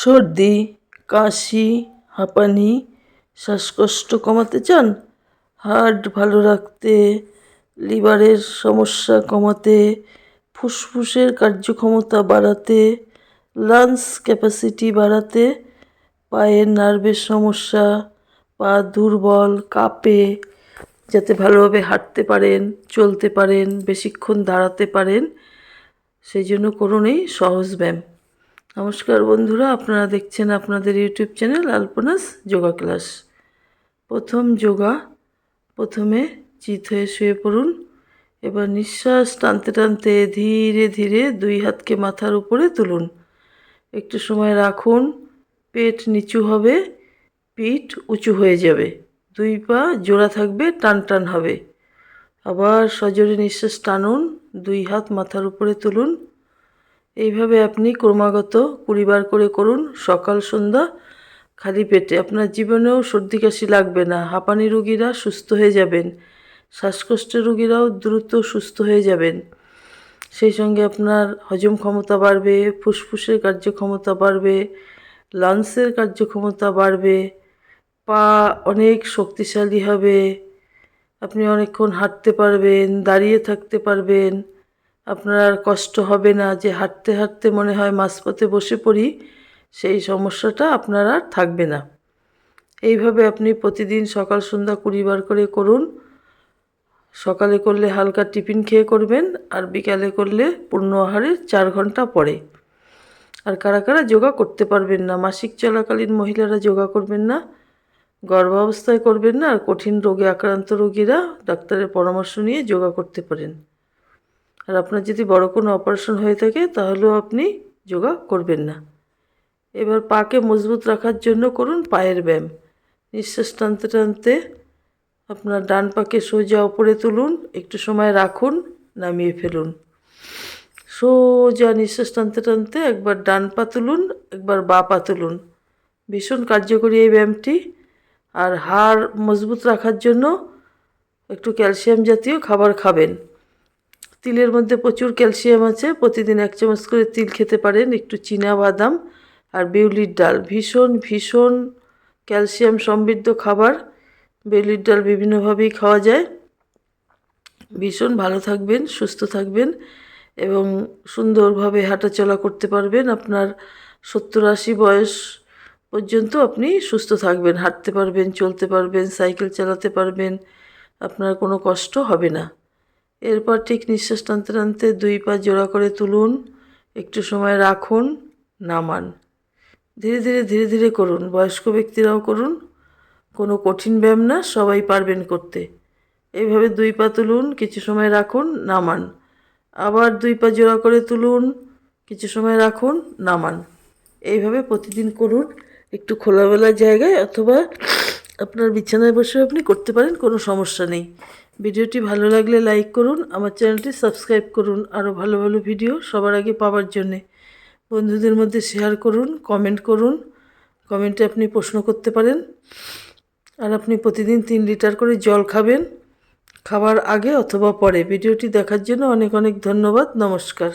সর্দি, কাশি, হাঁপানি, শ্বাসকষ্ট কমাতে চান? হার্ট ভালো রাখতে, লিভারের সমস্যা কমাতে, ফুসফুসের কার্যক্ষমতা বাড়াতে, লাংস ক্যাপাসিটি বাড়াতে, পায়ের নার্ভের সমস্যা, পা দুর্বল, কাঁপে, যাতে ভালোভাবে হাঁটতে পারেন, চলতে পারেন, বেশিক্ষণ দাঁড়াতে পারেন, সেই জন্য করুন এই সহজ ব্যায়াম। নমস্কার বন্ধুরা, আপনারা দেখছেন আপনাদের YouTube channel Alpana's yoga class. প্রথম যোগা, প্রথমে চিত হয়ে শুয়ে পড়ুন। এবার নিঃশ্বাস টানতে টানতে ধীরে ধীরে দুই হাতকে মাথার উপরে তুলুন। একটু সময় রাখুন, পেট নিচু হবে, পিঠ উঁচু হয়ে যাবে। দুই পা জোড়া থাকবে, টান টান হবে। আবার সজোরে নিঃশ্বাস টানুন, দুই হাত মাথার উপরে তুলুন। এইভাবে আপনি ক্রমাগত কুড়িবার করে করুন, সকাল, সন্ধ্যা, খালি পেটে। আপনার জীবনেও সর্দি কাশি লাগবে না। হাঁপানি রুগীরা সুস্থ হয়ে যাবেন। শ্বাসকষ্টের রুগীরাও দ্রুত সুস্থ হয়ে যাবেন। সেই সঙ্গে আপনার হজম ক্ষমতা বাড়বে, ফুসফুসের কার্যক্ষমতা বাড়বে, লাংসের কার্যক্ষমতা বাড়বে, পা অনেক শক্তিশালী হবে, আপনি অনেকক্ষণ হাঁটতে পারবেন, দাঁড়িয়ে থাকতে পারবেন। আপনার আর কষ্ট হবে না যে হাঁটতে হাঁটতে মনে হয় মাঝপথে বসে পড়ি, সেই সমস্যাটা আপনার আর থাকবে না। এইভাবে আপনি প্রতিদিন সকাল সন্ধ্যা কুড়িবার করে করুন। সকালে করলে হালকা টিফিন খেয়ে করবেন আর বিকালে করলে পূর্ণ আহারে চার ঘণ্টা পরে। আর কারা কারা যোগা করতে পারবেন না, মাসিক চলাকালীন মহিলারা যোগা করবেন না, গর্ভাবস্থায় করবেন না, আর কঠিন রোগে আক্রান্ত রোগীরা ডাক্তারের পরামর্শ নিয়ে যোগা করতে পারেন। আর আপনার যদি বড় কোনো অপারেশন হয়ে থাকে, তাহলেও আপনি যোগা করবেন না। এবার পাকে মজবুত রাখার জন্য করুন পায়ের ব্যায়াম। নিঃশ্বাস টানতে টানতে আপনার ডান পাকে সোজা ওপরে তুলুন, একটু সময় রাখুন, নামিয়ে ফেলুন। সোজা নিঃশ্বাস টানতে টানতে একবার ডান পা তুলুন, একবার বা পা তুলুন। ভীষণ কার্যকরী এই ব্যায়ামটি। আর হাড় মজবুত রাখার জন্য একটু ক্যালসিয়াম জাতীয় খাবার খাবেন। তিলের মধ্যে প্রচুর ক্যালসিয়াম আছে। প্রতিদিন এক চামচ করে তিল খেতে পারেন। একটু চীনা বাদাম আর বিউলির ডাল। ভীষণ ভীষণ ক্যালসিয়াম সমৃদ্ধ খাবার। বিউলির ডাল বিভিন্নভাবেই খাওয়া যায়। ভীষণ ভালো থাকবেন, সুস্থ থাকবেন এবং সুন্দরভাবে হাঁটাচলা করতে পারবেন। আপনার সত্তর আশি বয়স পর্যন্ত আপনি সুস্থ থাকবেন, হাঁটতে পারবেন, চলতে পারবেন, সাইকেল চালাতে পারবেন। আপনার কোনো কষ্ট হবে না। এরপর ঠিক নিঃশ্বাস টানতে টানতে দুই পা জোড়া করে তুলুন, একটু সময় রাখুন, নামান। ধীরে ধীরে ধীরে ধীরে করুন, বয়স্ক ব্যক্তিরাও করুন, কোনো কঠিন ব্যায়াম না, সবাই পারবেন করতে। এইভাবে দুই পা তুলুন, কিছু সময় রাখুন, নামান। আবার দুই পা জোড়া করে তুলুন, কিছু সময় রাখুন, নামান। এইভাবে প্রতিদিন করুন, একটু খোলামেলা জায়গায় অথবা আপনার বিছানায় বসে আপনি করতে পারেন, কোনো সমস্যা নেই। ভিডিওটি ভালো লাগলে লাইক করুন, আমার চ্যানেলটি সাবস্ক্রাইব করুন, আরও ভালো ভালো ভিডিও সবার আগে পাওয়ার জন্যে। বন্ধুদের মধ্যে শেয়ার করুন, কমেন্ট করুন, কমেন্টে আপনি প্রশ্ন করতে পারেন। আর আপনি প্রতিদিন তিন লিটার করে জল খাবেন খাবার আগে অথবা পরে। ভিডিওটি দেখার জন্য অনেক অনেক ধন্যবাদ, নমস্কার।